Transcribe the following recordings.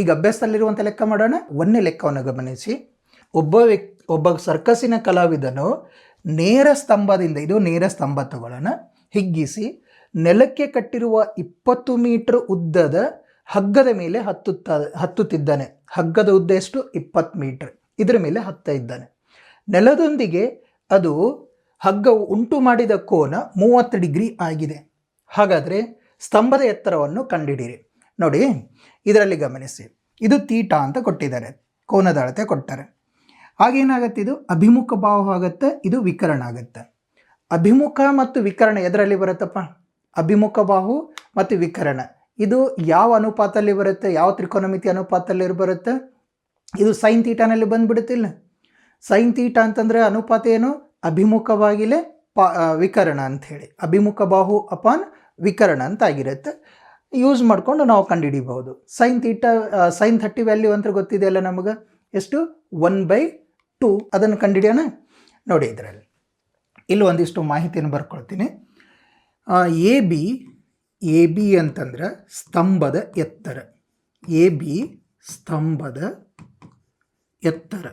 ಈಗ ಅಭ್ಯಾಸದಲ್ಲಿರುವಂಥ ಲೆಕ್ಕ ಮಾಡೋಣ. ಒಂದೇ ಲೆಕ್ಕವನ್ನು ಗಮನಿಸಿ. ಒಬ್ಬ ವ್ಯಕ್ತಿ, ಒಬ್ಬ ಸರ್ಕಸ್ಸಿನ ಕಲಾವಿದನು ನೇರ ಸ್ತಂಭದಿಂದ, ಇದು ನೇರ ಸ್ತಂಭ ತಗೊಳ್ಳೋಣ. ಹಿಗ್ಗಿಸಿ, ನೆಲಕ್ಕೆ ಕಟ್ಟಿರುವ ಇಪ್ಪತ್ತು ಮೀಟರ್ ಉದ್ದದ ಹಗ್ಗದ ಮೇಲೆ ಹತ್ತುತ್ತ, ಹತ್ತುತ್ತಿದ್ದಾನೆ. ಹಗ್ಗದ ಉದ್ದ ಎಷ್ಟು? ಇಪ್ಪತ್ತು ಮೀಟರ್. ಇದರ ಮೇಲೆ ಹತ್ತ ಇದ್ದಾನೆ. ನೆಲದೊಂದಿಗೆ ಅದು ಹಗ್ಗವು ಉಂಟು ಮಾಡಿದ ಕೋನ ಮೂವತ್ತು ಡಿಗ್ರಿ ಆಗಿದೆ. ಹಾಗಾದರೆ ಸ್ತಂಭದ ಎತ್ತರವನ್ನು ಕಂಡುಹಿಡಿಯಿರಿ ನೋಡಿ, ಇದರಲ್ಲಿ ಗಮನಿಸಿ. ಇದು ತೀಟ ಅಂತ ಕೊಟ್ಟಿದ್ದಾರೆ. ಕೋನದ ಅಳತೆ ಕೊಟ್ಟಾರೆ ಆಗೇನಾಗತ್ತೆ ಇದು? ಅಭಿಮುಖ ಭಾವ ಆಗುತ್ತೆ, ಇದು ವಿಕರಣ ಆಗುತ್ತೆ. ಅಭಿಮುಖ ಮತ್ತು ವಿಕರಣ ಎದರಲ್ಲಿ ಬರುತ್ತಪ್ಪ? ಅಭಿಮುಖ ಬಾಹು ಮತ್ತು ವಿಕರಣ. ಇದು ಯಾವ ಅನುಪಾತದಲ್ಲಿ ಬರುತ್ತೆ? ಯಾವ ತ್ರಿಕೋನಮಿತಿ ಅನುಪಾತದಲ್ಲಿ ಬರುತ್ತೆ? ಇದು ಸೈನ್ ತೀಟಾನಲ್ಲಿ ಬಂದುಬಿಡುತ್ತಿಲ್ಲ ಸೈನ್ ತೀಟ ಅಂತಂದರೆ ಅನುಪಾತ ಏನು? ಅಭಿಮುಖವಾಗಿಲೇ ಪಾ ವಿಕರಣ ಅಂತ ಹೇಳಿ ಅಭಿಮುಖ ಬಾಹು ಅಪಾನ್ ವಿಕರಣ ಅಂತ ಆಗಿರುತ್ತೆ ಯೂಸ್ ಮಾಡಿಕೊಂಡು ನಾವು ಕಂಡುಹಿಡಿಬಹುದು. Sine theta sine thirty value ಅಂತ ಗೊತ್ತಿದೆಯಲ್ಲ ನಮಗೆ? ಎಷ್ಟು? ಒನ್ ಬೈ ಟು ಅದನ್ನು ಕಂಡುಹಿಡಿಯೋಣ? ನೋಡಿ ಇದರಲ್ಲಿ. ಇಲ್ಲಿ ಒಂದಿಷ್ಟು ಮಾಹಿತಿಯನ್ನು ಬರ್ಕೊಳ್ತೀನಿ. ಎ ಬಿ ಎ ಬಿ ಅಂತಂದ್ರೆ ಸ್ತಂಭದ ಎತ್ತರ. ಎ ಬಿ ಸ್ತಂಭದ ಎತ್ತರ.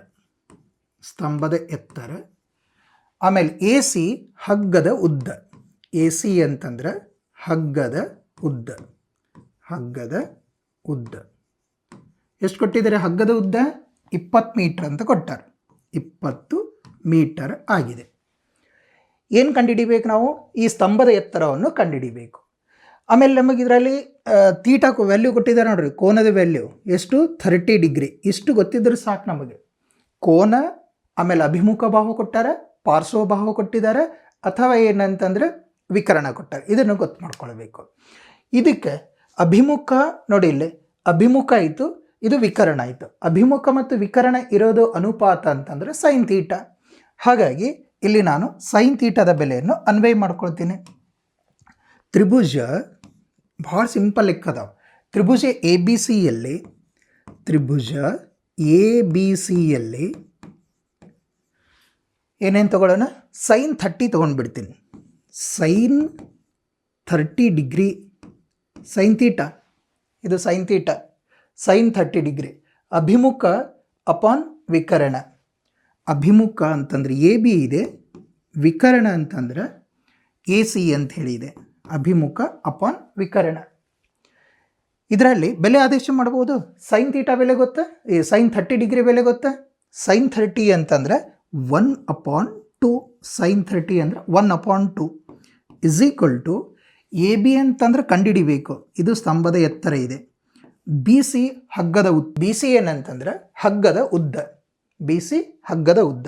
ಸ್ತಂಭದ ಎತ್ತರ. ಆಮೇಲೆ ಎ ಸಿ ಹಗ್ಗದ ಉದ್ದ. ಎ ಸಿ ಅಂತಂದ್ರೆ ಹಗ್ಗದ ಉದ್ದ. ಹಗ್ಗದ ಉದ್ದ. ಎಷ್ಟು ಕೊಟ್ಟಿದ್ದಾರೆ? ಹಗ್ಗದ ಉದ್ದ? ಇಪ್ಪತ್ತು ಮೀಟರ್ ಅಂತ ಕೊಟ್ಟಾರೆ. ಇಪ್ಪತ್ತು ಮೀಟರ್ ಆಗಿದೆ. ಏನು ಕಂಡುಹಿಡಿಬೇಕು ನಾವು? ಈ ಸ್ತಂಭದ ಎತ್ತರವನ್ನು ಕಂಡುಹಿಡಿಬೇಕು. ಆಮೇಲೆ ನಮಗೆ ಇದರಲ್ಲಿ ತೀಟಾ ವ್ಯಾಲ್ಯೂ ಕೊಟ್ಟಿದ್ದಾರೆ ನೋಡ್ರಿ. ಕೋನದ ವ್ಯಾಲ್ಯೂ ಎಷ್ಟು? Thirty degree. ಇಷ್ಟು ಗೊತ್ತಿದ್ರೆ ಸಾಕು ನಮಗೆ. ಕೋನ, ಆಮೇಲೆ ಅಭಿಮುಖ ಬಾಹು ಕೊಟ್ಟಾರೆ? ಪಾರ್ಶ್ವ ಬಾಹು ಕೊಟ್ಟಿದ್ದಾರೆ. ಅಥವಾ ಏನಂತಂದ್ರೆ ವಿಕರಣ ಕೊಟ್ಟಾರೆ. ಇದನ್ನು ಗೊತ್ತು ಮಾಡ್ಕೊಳ್ಬೇಕು. ಇದಕ್ಕೆ ಅಭಿಮುಖ ನೋಡಿ ಇಲ್ಲಿ, ಅಭಿಮುಖ ಆಯಿತು ಇದು ವಿಕರಣ ಆಯಿತು ಅಭಿಮುಖ ಮತ್ತು ವಿಕರಣ ಇರೋದು ಅನುಪಾತ ಅಂತಂದರೆ ಸೈನ್ ತೀಟ ಹಾಗಾಗಿ ಇಲ್ಲಿ ನಾನು ಸೈನ್ ತೀಟದ ಬೆಲೆಯನ್ನು ಅನ್ವಯ ಮಾಡ್ಕೊಳ್ತೀನಿ. ತ್ರಿಭುಜ ಭಾಳ ಸಿಂಪಲ್ ಲೆಕ್ಕದಾವ. ತ್ರಿಭುಜ ಎ ಬಿ ಸಿಯಲ್ಲಿ ತ್ರಿಭುಜ ಎ ಬಿ ಸಿಯಲ್ಲಿ ಏನೇನು ತಗೊಳ್ಳೋಣ? Sine thirty ತೊಗೊಂಡ್ಬಿಡ್ತೀನಿ. Sine thirty degree sine theta ಇದು sine theta sine thirty degree ಅಭಿಮುಖ ಅಪಾನ್ ವಿಕರಣ. ಅಭಿಮುಖ ಅಂತಂದ್ರೆ ಎ ಬಿ ಇದೆ. ವಿಕರಣ ಅಂತಂದ್ರೆ ಎ ಸಿ ಅಂತ ಹೇಳಿದೆ ಅಭಿಮುಖ ಅಪಾನ್ ವಿಕರಣ. ಇದರಲ್ಲಿ ಬೆಲೆ ಆದೇಶ ಮಾಡ್ಬೋದು ಸೈನ್ ತೀಟಾ ಬೆಲೆ ಗೊತ್ತಾ? ಸೈನ್ ಥರ್ಟಿ ಡಿಗ್ರಿ ಬೆಲೆ ಗೊತ್ತಾ? ಸೈನ್ ಥರ್ಟಿ ಅಂತಂದ್ರೆ one upon two sine thirty ಅಂದರೆ one upon two is equal to A B ಅಂತಂದ್ರೆ ಕಂಡುಹಿಡಿಬೇಕು ಇದು ಸ್ತಂಭದ ಎತ್ತರ ಇದೆ. ಬಿ ಸಿ ಹಗ್ಗದ ಉದ್ದ. ಬಿ ಸಿ ಏನಂತಂದ್ರೆ ಹಗ್ಗದ ಉದ್ದ. ಬಿ ಸಿ ಹಗ್ಗದ ಉದ್ದ.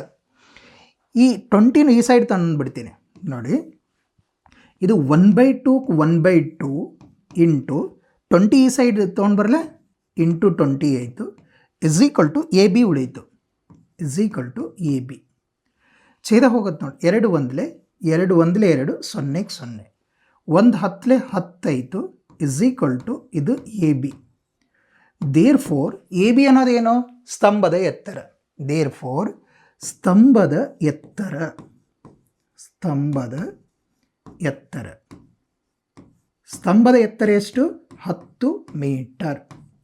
ಈ ಟ್ವೆಂಟಿನ ಈ ಸೈಡ್ ತಂದುಬಿಡ್ತೀನಿ ನೋಡಿ. ಇದು one by two one by two into twenty ಈ ಸೈಡ್ ತೊಗೊಂಡು ಬರಲ್ಲ ಇಂಟು ಟ್ವೆಂಟಿ ಆಯಿತು. Is equal to A B ಉಳೀತು is equal to A B. ಛೇದ ಹೋಗುತ್ತೆ ನೋಡಿ. ಎರಡು ಒಂದಲೇ ಎರಡು ಒಂದಲೇ ಎರಡು ಸೊನ್ನೆಗೆ ಸೊನ್ನೆ. ಒಂದು ಹತ್ತಲೆ ಹತ್ತಾಯಿತು ಇಸ್ ಈಕ್ವಲ್ ಟು ಇದು A B therefore A B ಅನ್ನೋದೇನು ಸ್ತಂಭದ ಎತ್ತರ. ದೇರ್ ಫೋರ್ ಸ್ತಂಭದ ಎತ್ತರ. ಸ್ತಂಭದ ಎತ್ತರ. ಸ್ತಂಭದ ಎತ್ತರ ಎಷ್ಟು? ಹತ್ತು ಮೀಟರ್.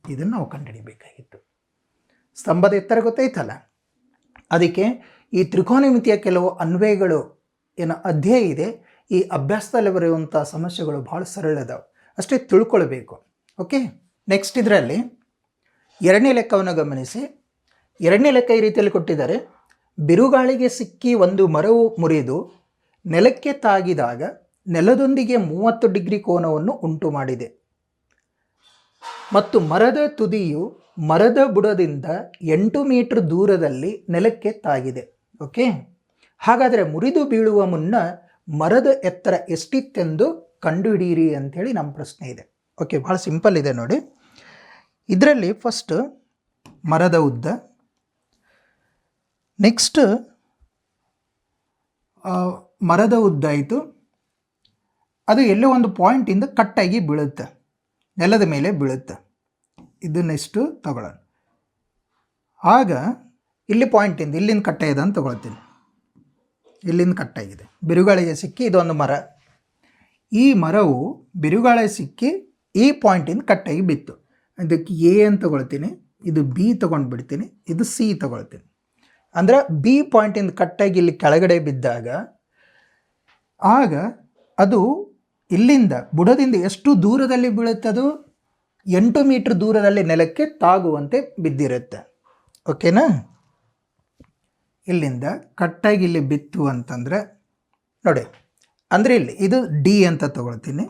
ಇದನ್ನು ನಾವು ಕಂಡುಹಿಡಿಬೇಕಾಗಿತ್ತು. ಸ್ತಂಭದ ಎತ್ತರ ಗೊತ್ತಾಯ್ತಲ್ಲ? ಅದಕ್ಕೆ ಈ ತ್ರಿಕೋನಮಿತಿಯ ಕೆಲವು ಅನ್ವಯಗಳು ಏನೋ ಅಧ್ಯಯ ಇದೆ. ಈ ಅಭ್ಯಾಸದಲ್ಲಿ ಬರೆಯುವಂಥ ಸಮಸ್ಯೆಗಳು ಭಾಳ ಸರಳ ಅದಾವೆ. ಅಷ್ಟೇ ತಿಳ್ಕೊಳ್ಬೇಕು. ಓಕೆ ನೆಕ್ಸ್ಟ್ ಇದರಲ್ಲಿ ಎರಡನೇ ಲೆಕ್ಕವನ್ನು ಗಮನಿಸಿ. ಎರಡನೇ ಲೆಕ್ಕ ಈ ರೀತಿಯಲ್ಲಿ ಕೊಟ್ಟಿದ್ದಾರೆ. ಬಿರುಗಾಳಿಗೆ ಸಿಕ್ಕಿ ಒಂದು ಮರವು ಮುರಿದು ನೆಲಕ್ಕೆ ತಾಗಿದಾಗ ನೆಲದೊಂದಿಗೆ ಮೂವತ್ತು ಡಿಗ್ರಿ ಕೋನವನ್ನು ಉಂಟು ಮಾಡಿದೆ. ಮತ್ತು ಮರದ ತುದಿಯು ಮರದ ಬುಡದಿಂದ ಎಂಟು ಮೀಟರ್ ದೂರದಲ್ಲಿ ನೆಲಕ್ಕೆ ತಾಗಿದೆ. ಓಕೆ ಹಾಗಾದರೆ ಮುರಿದು ಬೀಳುವ ಮುನ್ನ ಮರದ ಎತ್ತರ ಎಷ್ಟಿತ್ತೆಂದು ಕಂಡುಹಿಡಿಯಿರಿ ಅಂಥೇಳಿ ನಮ್ಮ ಪ್ರಶ್ನೆ ಇದೆ. ಓಕೆ ಭಾಳ ಸಿಂಪಲ್ ಇದೆ ನೋಡಿ. ಇದರಲ್ಲಿ ಫಸ್ಟ್ ಮರದ ಉದ್ದ ನೆಕ್ಸ್ಟ್ ಮರದ ಉದ್ದ ಆಯಿತು. ಅದು ಎಲ್ಲೋ ಒಂದು ಪಾಯಿಂಟಿಂದ ಕಟ್ಟಾಗಿ ಬೀಳುತ್ತೆ. ನೆಲದ ಮೇಲೆ ಬೀಳುತ್ತೆ. ಇದನ್ನೆಷ್ಟು ತಗೊಳ್ಳೋಣ. ಆಗ ಇಲ್ಲಿ ಪಾಯಿಂಟಿಂದ ಇಲ್ಲಿಂದ ಕಟ್ಟಾಗಿದೆ ಅಂತ ತಗೊಳ್ತೀನಿ. ಇಲ್ಲಿಂದ ಕಟ್ಟಾಗಿದೆ. ಬಿರುಗಾಳಿಗೆ ಸಿಕ್ಕಿ ಇದೊಂದು ಮರ. ಈ ಮರವು ಬಿರುಗಾಳಿ ಸಿಕ್ಕಿ ಈ ಪಾಯಿಂಟಿಂದ ಕಟ್ಟಾಗಿ ಬಿತ್ತು. ಇದಕ್ಕೆ ಎ ಅಂತ ತಗೊಳ್ತೀನಿ. ಇದು ಬಿ ತೊಗೊಂಡು ಬಿಡ್ತೀನಿ. ಇದು ಸಿ ತಗೊಳ್ತೀನಿ. ಅಂದ್ರೆ ಬಿ ಪಾಯಿಂಟಿಂದ ಕಟ್ಟಾಗಿ ಇಲ್ಲಿ ಕೆಳಗಡೆ ಬಿದ್ದಾಗ ಆಗ ಅದು ಇಲ್ಲಿಂದ ಬುಡದಿಂದ ಎಷ್ಟು ದೂರದಲ್ಲಿ ಬೀಳುತ್ತದು ಎಂಟು ಮೀಟ್ರ್ ದೂರದಲ್ಲಿ ನೆಲಕ್ಕೆ ತಾಗುವಂತೆ ಬಿದ್ದಿರುತ್ತೆ. ಓಕೆನಾ ಇಲ್ಲಿಂದ ಕಟ್ಟಾಗಿ ಇಲ್ಲಿ ಬಿತ್ತು ಅಂತಂದರೆ ನೋಡಿ, ಅಂದರೆ ಇಲ್ಲಿ ಇದು ಡಿ ಅಂತ ತಗೊಳ್ತೀನಿ.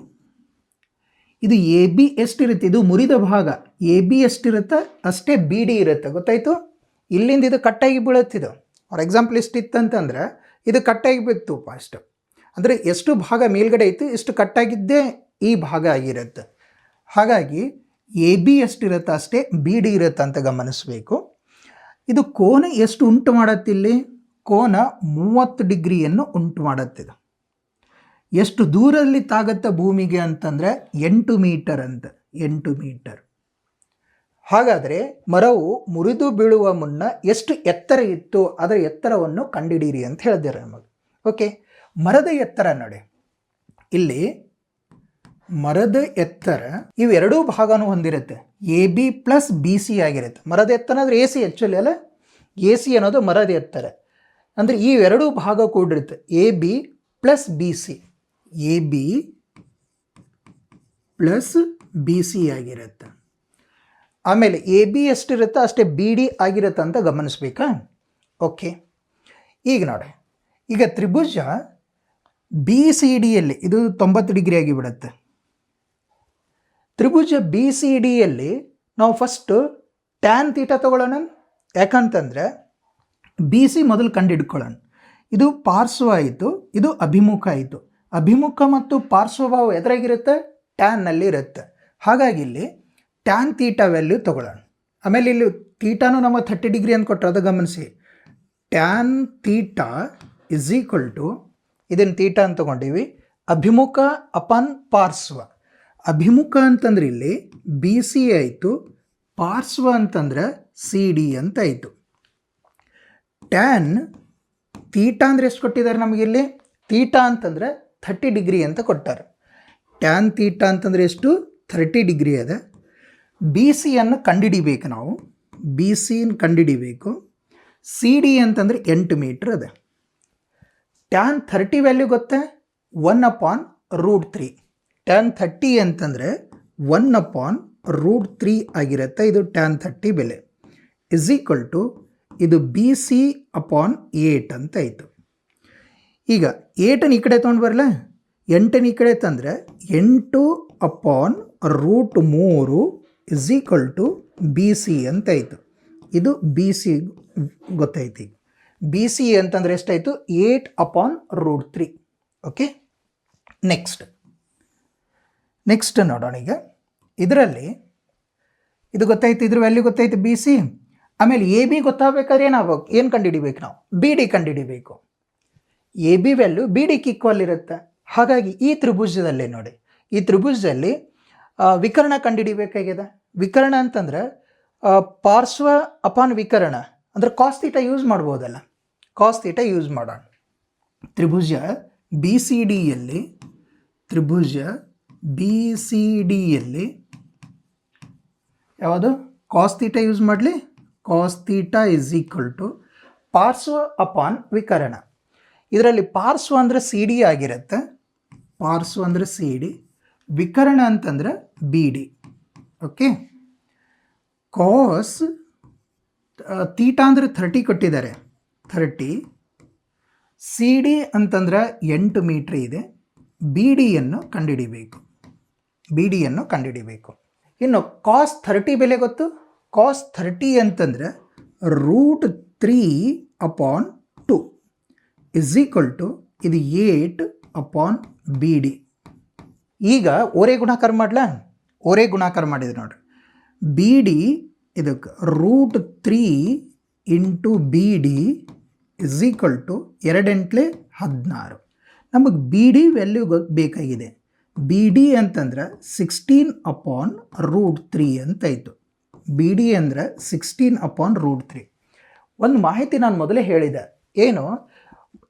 ಇದು ಎ ಬಿ ಎಷ್ಟಿರುತ್ತೆ? ಇದು ಮುರಿದ ಭಾಗ. ಎ ಬಿ ಎಷ್ಟಿರುತ್ತೆ? ಅಷ್ಟೇ ಬಿ ಡಿ ಇರುತ್ತೆ. ಗೊತ್ತಾಯಿತು? ಇಲ್ಲಿಂದ ಇದು ಕಟ್ಟಾಗಿ ಬೀಳುತ್ತಿದ್ದು ಫಾರ್ ಎಕ್ಸಾಂಪಲ್ ಇಷ್ಟಿತ್ತಂತಂದ್ರೆ ಇದು ಕಟ್ಟಾಗಿ ಬಿತ್ತು ಫಸ್ಟ್ ಅಂದರೆ ಎಷ್ಟು ಭಾಗ ಮೇಲ್ಗಡೆ ಇತ್ತು, ಇಷ್ಟು ಕಟ್ಟಾಗಿದ್ದೇ ಈ ಭಾಗ ಆಗಿರುತ್ತೆ. ಹಾಗಾಗಿ ಎ ಬಿ ಎಷ್ಟಿರುತ್ತೆ? ಅಷ್ಟೇ ಬಿ ಡಿ ಇರುತ್ತೆ ಅಂತ ಗಮನಿಸಬೇಕು. ಇದು ಕೋನ ಎಷ್ಟು ಉಂಟು ಮಾಡತ್ತಿಲ್ಲಿ ಕೋನ ಮೂವತ್ತು ಡಿಗ್ರಿಯನ್ನು ಉಂಟು ಮಾಡುತ್ತಿದೆ ಎಷ್ಟು ದೂರದಲ್ಲಿ ತಾಗತ್ತ ಭೂಮಿಗೆ ಅಂತಂದರೆ ಎಂಟು ಮೀಟರ್ ಅಂತ, ಎಂಟು ಮೀಟರ್. ಹಾಗಾದರೆ ಮರವು ಮುರಿದು ಬೀಳುವ ಮುನ್ನ ಎಷ್ಟು ಎತ್ತರ ಇತ್ತು, ಅದರ ಎತ್ತರವನ್ನು ಕಂಡುಹಿಡಿಯಿರಿ ಅಂತ ಹೇಳಿದ್ದಾರೆ ನಮಗೆ. ಓಕೆ ಮರದ ಎತ್ತರ ನೋಡಿ. ಇಲ್ಲಿ ಮರದ ಎತ್ತರ ಇವೆರಡೂ ಭಾಗನೂ ಹೊಂದಿರುತ್ತೆ. A, B plus B, C ಆಗಿರುತ್ತೆ. ಮರದ ಎತ್ತರ ಅಂದರೆ ಎ, ಸಿ ಆ್ಯಕ್ಚುಲಿ ಅಲ್ಲ? ಎ, ಸಿ ಅನ್ನೋದು ಮರದ ಎತ್ತರ. ಅಂದರೆ ಈ ಭಾಗ ಕೂಡಿರುತ್ತೆ. A, B plus B, C. A, B plus B, C ಆಗಿರುತ್ತೆ. ಆಮೇಲೆ ಎ, ಬಿ ಎಷ್ಟಿರುತ್ತೋ ಅಷ್ಟೇ ಬಿ, ಡಿ ಆಗಿರುತ್ತೆ ಅಂತ ಗಮನಿಸ್ಬೇಕಾ? ಓಕೆ. ಈಗ ನೋಡಿ. ಈಗ ತ್ರಿಭುಜ ಬಿ, ಸಿ ಡಿಯಲ್ಲಿ ಇದು ತೊಂಬತ್ತು ಡಿಗ್ರಿ ಆಗಿಬಿಡುತ್ತೆ ತ್ರಿಭುಜ ಬಿ ಸಿ ಡಿಯಲ್ಲಿ ನಾವು ಫಸ್ಟು ಟ್ಯಾನ್ ತೀಟ ತಗೊಳ್ಳೋಣ. ಯಾಕಂತಂದರೆ ಬಿ ಸಿ ಮೊದಲು ಕಂಡುಹಿಡ್ಕೊಳ್ಳೋಣ ಇದು ಪಾರ್ಶ್ವ ಆಯಿತು, ಇದು ಅಭಿಮುಖ ಆಯಿತು. ಅಭಿಮುಖ ಮತ್ತು ಪಾರ್ಶ್ವಭಾವ ಎದುರಾಗಿರುತ್ತೆ ಟ್ಯಾನ್ನಲ್ಲಿ ಇರುತ್ತೆ. ಹಾಗಾಗಿ ಇಲ್ಲಿ ಟ್ಯಾನ್ ತೀಟ ವ್ಯಾಲ್ಯೂ ತಗೊಳ್ಳೋಣ. ಆಮೇಲೆ ಇಲ್ಲಿ ತೀಟಾನು ನಮ್ಮ ಥರ್ಟಿ ಡಿಗ್ರಿ ಅಂತ ಕೊಟ್ಟರೆ ಅದು ಗಮನಿಸಿ. Tan theta is equal to ಇದನ್ನು ತೀಟ ಅಂತ ತಗೊಂಡೀವಿ. ಅಭಿಮುಖ ಅಪಾನ್ ಪಾರ್ಶ್ವ. ಅಭಿಮುಖ ಅಂತಂದ್ರೆ ಇಲ್ಲಿ ಬಿ ಸಿ ಆಯಿತು. ಪಾರ್ಶ್ವ ಅಂತಂದ್ರೆ ಸಿ ಡಿ ಅಂತ ಆಯಿತು. ಟ್ಯಾನ್ ತೀಟಾ ಅಂದರೆ ಎಷ್ಟು ಕೊಟ್ಟಿದ್ದಾರೆ ನಮಗಿಲ್ಲಿ ತೀಟಾ ಅಂತಂದರೆ ಥರ್ಟಿ ಡಿಗ್ರಿ ಅಂತ ಕೊಟ್ಟಾರೆ. ಟ್ಯಾನ್ ತೀಟಾ ಅಂತಂದರೆ ಎಷ್ಟು? ಥರ್ಟಿ ಡಿಗ್ರಿ ಅದ. ಬಿ ಸಿಯನ್ನು ಕಂಡುಹಿಡಿಬೇಕು ನಾವು. ಬಿ ಸಿನ ಕಂಡುಹಿಡಿಬೇಕು ಸಿ ಡಿ ಅಂತಂದರೆ ಎಂಟು ಮೀಟ್ರ್ ಅದ. ಟ್ಯಾನ್ ಥರ್ಟಿ ವ್ಯಾಲ್ಯೂ ಗೊತ್ತಾ? One upon root three tan thirty ಅಂತಂದರೆ ಒನ್ ಅಪಾನ್ ರೂಟ್ ತ್ರೀ ಆಗಿರುತ್ತೆ. ಇದು ಟ್ಯಾನ್ ಥರ್ಟಿ ಬೆಲೆ. ಇಸ್ ಈಕ್ವಲ್ ಟು ಇದು ಬಿ ಸಿ ಅಪಾನ್ ಏಟ್ ಅಂತ ಆಯಿತು. ಈಗ ಏಟನ್ನು ಈ ಕಡೆ ತೊಗೊಂಡು ಬರಲ್ಲ ಎಂಟನ್ನು ಈ ಕಡೆ ತಂದರೆ ಎಂಟು ಅಪಾನ್ ರೂಟ್ ಮೂರು is equal to B C ಅಂತ ಆಯಿತು. ಇದು ಬಿ ಸಿ ಗೊತ್ತಾಯ್ತು ಈಗ. ಬಿ ಸಿ ಅಂತಂದರೆ ಎಷ್ಟಾಯಿತು? Eight upon root three okay next next ನೋಡೋಣ ಈಗ. ಇದರಲ್ಲಿ ಇದು ಗೊತ್ತಾಯ್ತು, ಇದ್ರ ವ್ಯಾಲ್ಯೂ ಗೊತ್ತಾಯ್ತು ಬಿ ಸಿ ಆಮೇಲೆ ಎ ಬಿ ಗೊತ್ತಾಗಬೇಕಾದ್ರೆ ಏನಾಗಬೇಕು ಏನು ಕಂಡುಹಿಡಿಬೇಕು ನಾವು? ಬಿ ಡಿ ಕಂಡುಹಿಡಿಬೇಕು. ಎ ಬಿ ವ್ಯಾಲ್ಯೂ ಬಿ ಡಿಗೆ ಈಕ್ವಲ್ ಇರುತ್ತೆ. ಹಾಗಾಗಿ ಈ ತ್ರಿಭುಜದಲ್ಲಿ ನೋಡಿ. ಈ ತ್ರಿಭುಜದಲ್ಲಿ ವಿಕರಣ ಕಂಡುಹಿಡಿಬೇಕಾಗಿದೆ. ವಿಕರಣ ಅಂತಂದ್ರೆ ಪಾರ್ಶ್ವ ಅಪಾನ್ ವಿಕರಣ. ಅಂದರೆ ಕಾಸ್ ತೀಟ ಯೂಸ್ ಮಾಡ್ಬೋದಲ್ಲ. ಕಾಸ್ ತೀಟ ಯೂಸ್ ಮಾಡೋಣ. ತ್ರಿಭುಜ ಬಿ ಸಿ ಡಿಯಲ್ಲಿ ತ್ರಿಭುಜ ಬಿ ಸಿ ಡಿಯಲ್ಲಿ ಯಾವುದು? ಕಾಸ್ತೀಟ ಯೂಸ್ ಮಾಡಲಿ? Cos theta is equal to ಪಾರ್ಸ್ವ upon ವಿಕರಣ. ಇದರಲ್ಲಿ ಪಾರ್ಸ್ವ ಅಂದರೆ ಸಿ ಡಿ ಆಗಿರುತ್ತೆ. ಪಾರ್ಸ್ವ ಅಂದರೆ ಸಿ ಡಿ ವಿಕರಣ ಅಂತಂದ್ರೆ B D okay cos theta ಅಂದರೆ ಥರ್ಟಿ ಕೊಟ್ಟಿದ್ದಾರೆ. ಥರ್ಟಿ ಸಿ ಡಿ ಅಂತಂದ್ರೆ ಎಂಟು ಮೀಟ್ರ್ ಇದೆ. ಬಿ ಡಿಯನ್ನು ಕಂಡುಹಿಡಿಬೇಕು. ಬಿ ಡಿಯನ್ನು ಕಂಡುಹಿಡಿಬೇಕು. ಇನ್ನು ಕಾಸ್ ಥರ್ಟಿ ಬೆಲೆ ಗೊತ್ತು? ಕಾಸ್ ಥರ್ಟಿ ಅಂತಂದರೆ root three upon two is equal to ಇದು ಏಟ್ ಅಪಾನ್ ಬಿ ಡಿ ಈಗ ಓರೆ ಗುಣಾಕಾರ ಮಾಡ್ಲಾ? ಓರೆ ಗುಣಾಕಾರ ಮಾಡಿದ್ರೆ ನೋಡ್ರಿ. ಬಿ ಡಿ ಇದಕ್ಕೆ root three into B D is equal to ಎರಡೆಂಟ್ಲೆ ಹದಿನಾರು. ನಮಗೆ ಬಿ ಡಿ ವ್ಯಾಲ್ಯೂ ಬೇಕಾಗಿದೆ. ಬಿ ಡಿ ಅಂತಂದ್ರೆ ಸಿಕ್ಸ್ಟೀನ್ ಅಪಾನ್ ರೂಟ್ ತ್ರೀ ಅಂತಾಯಿತು. ಬಿ ಡಿ ಅಂದರೆ ಸಿಕ್ಸ್ಟೀನ್ ಅಪಾನ್ ರೂಟ್ ತ್ರೀ ಒಂದು ಮಾಹಿತಿ ನಾನು ಮೊದಲೇ ಹೇಳಿದೆ. ಏನು?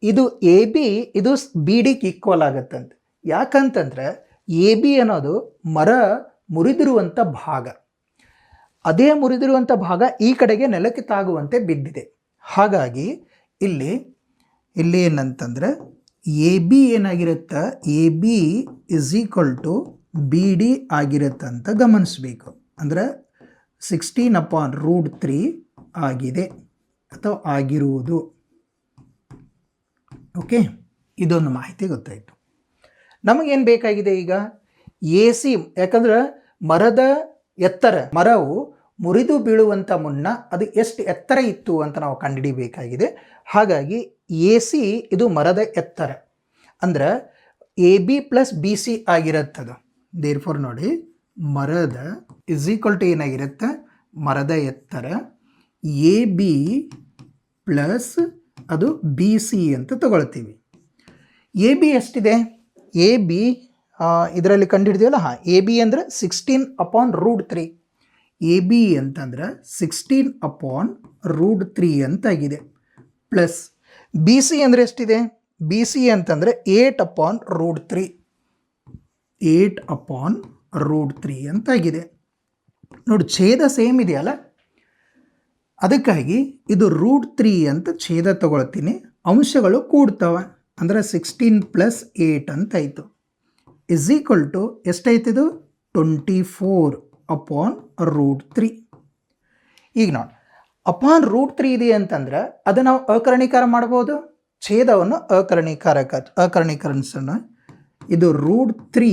ಇದು ಎ ಬಿ ಇದು ಬಿ ಡಿಗೆ ಈಕ್ವಲ್ ಆಗುತ್ತಂತೆ. ಯಾಕಂತಂದ್ರೆ ಎ ಬಿ ಅನ್ನೋದು ಮರ ಮುರಿದಿರುವಂಥ ಭಾಗ. ಅದೇ ಮುರಿದಿರುವಂಥ ಭಾಗ ಈ ಕಡೆಗೆ ನೆಲಕ್ಕೆ ತಾಗುವಂತೆ ಬಿದ್ದಿದೆ. ಹಾಗಾಗಿ ಇಲ್ಲಿ ಇಲ್ಲಿ ಏನಂತಂದ್ರೆ ಎ ಬಿ ಏನಾಗಿರುತ್ತೆ? A B is equal to B D ಆಗಿರುತ್ತೆ ಅಂತ ಗಮನಿಸಬೇಕು. ಅಂದರೆ ಸಿಕ್ಸ್ಟೀನ್ ಅಪಾನ್ ರೂಟ್ ತ್ರೀ ಆಗಿದೆ ಅಥವಾ ಆಗಿರುವುದು. ಓಕೆ, ಇದೊಂದು ಮಾಹಿತಿ ಗೊತ್ತಾಯಿತು. ನಮಗೇನು ಬೇಕಾಗಿದೆ ಈಗ? ಎ ಸಿ, ಯಾಕಂದ್ರೆ ಮರದ ಎತ್ತರ, ಮರವು ಮುರಿದು ಬೀಳುವಂಥ ಮುನ್ನ ಅದು ಎಷ್ಟು ಎತ್ತರ ಇತ್ತು ಅಂತ ನಾವು ಕಂಡುಹಿಡಿಬೇಕಾಗಿದೆ ಹಾಗಾಗಿ ಎ ಸಿ ಇದು ಮರದ ಎತ್ತರ. ಅಂದ್ರೆ A B plus B C ಆಗಿರುತ್ತದು. Therefore ನೋಡಿ, ಮರದ ಇಸ್ ಈಕ್ವಲ್ ಟು ಏನಾಗಿರುತ್ತೆ? ಮರದ ಎತ್ತರ. ಎ ಬಿ ಪ್ಲಸ್ ಅದು ಬಿ ಸಿ ಅಂತ ತಗೊಳ್ತೀವಿ. ಎ ಬಿ ಎಷ್ಟಿದೆ? ಎ ಬಿ ಇದರಲ್ಲಿ ಕಂಡುಹಿಡಿದೀವಲ್ಲ? ಹಾಂ, ಎ ಬಿ ಅಂದರೆ sixteen upon root three A B ಅಂತಂದ್ರೆ ಸಿಕ್ಸ್ಟೀನ್ ಅಪಾನ್ ರೂಟ್ ತ್ರೀ ಅಂತಾಗಿದೆ. ಪ್ಲಸ್ ಬಿ ಸಿ ಅಂದರೆ ಎಷ್ಟಿದೆ? ಬಿ ಸಿ ಅಂತಂದರೆ eight upon root three eight upon root three ಅಂತಾಗಿದೆ. ನೋಡಿ, ಛೇದ ಸೇಮ್ ಇದೆಯಲ್ಲ? ಅದಕ್ಕಾಗಿ ಇದು ರೂಟ್ ತ್ರೀ ಅಂತ ಛೇದ ತಗೊಳ್ತೀನಿ. ಅಂಶಗಳು ಕೂಡ್ತವೆ. ಅಂದರೆ ಸಿಕ್ಸ್ಟೀನ್ ಪ್ಲಸ್ ಏಟ್ ಅಂತಾಯಿತು. Is equal to ಎಷ್ಟಾಯ್ತಿದು twenty four upon root three ಈಗ ನೋಡಿ ಅಪಾನ್ ರೂಟ್ ತ್ರೀ ಇದೆ ಅಂತಂದ್ರೆ ಅದು ನಾವು ಅಕರಣೀಕಾರ ಮಾಡ್ಬೋದು, ಛೇದವನ್ನು ಅಕರಣೀಕಾರಕ ಅಕರಣೀಕರಿಸೋಣ ಇದು root three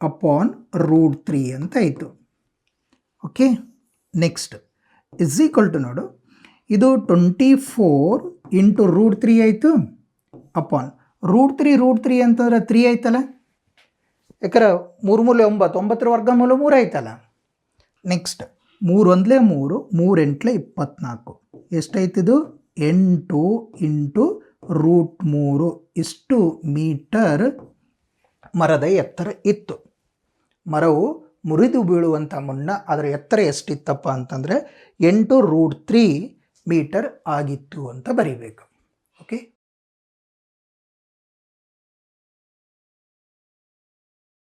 upon root three ಅಂತ ಆಯಿತು. Okay next is equal to ನೋಡು, ಇದು twenty four into root three ಆಯಿತು. Upon root three root three ಅಂತಂದ್ರೆ ತ್ರೀ ಆಯ್ತಲ್ಲ? ಯಾಕಂದ್ರೆ ಮೂರು ಮೂಲೆ ಒಂಬತ್ತು, ಒಂಬತ್ತರ ವರ್ಗ ಮೂಲ ಮೂರು ಆಯ್ತಲ್ಲ? ನೆಕ್ಸ್ಟ್ ಮೂರು ಒಂದಲೇ ಮೂರು ಮೂರು ಎಂಟ್ಲೆ ಇಪ್ಪತ್ನಾಲ್ಕು. ಎಷ್ಟಾಯ್ತಿದು ಎಂಟು ಇಂಟು ರೂಟ್ ಮೂರು. ಇಷ್ಟು ಮೀಟರ್ ಮರದ ಎತ್ತರ ಇತ್ತು. ಮರವು ಮುರಿದು ಬೀಳುವಂಥ ಮುನ್ನ ಅದರ ಎತ್ತರ ಎಷ್ಟಿತ್ತಪ್ಪ ಅಂತಂದರೆ ಎಂಟು ರೂಟ್ ತ್ರೀ ಮೀಟರ್ ಆಗಿತ್ತು ಅಂತ ಬರೀಬೇಕು.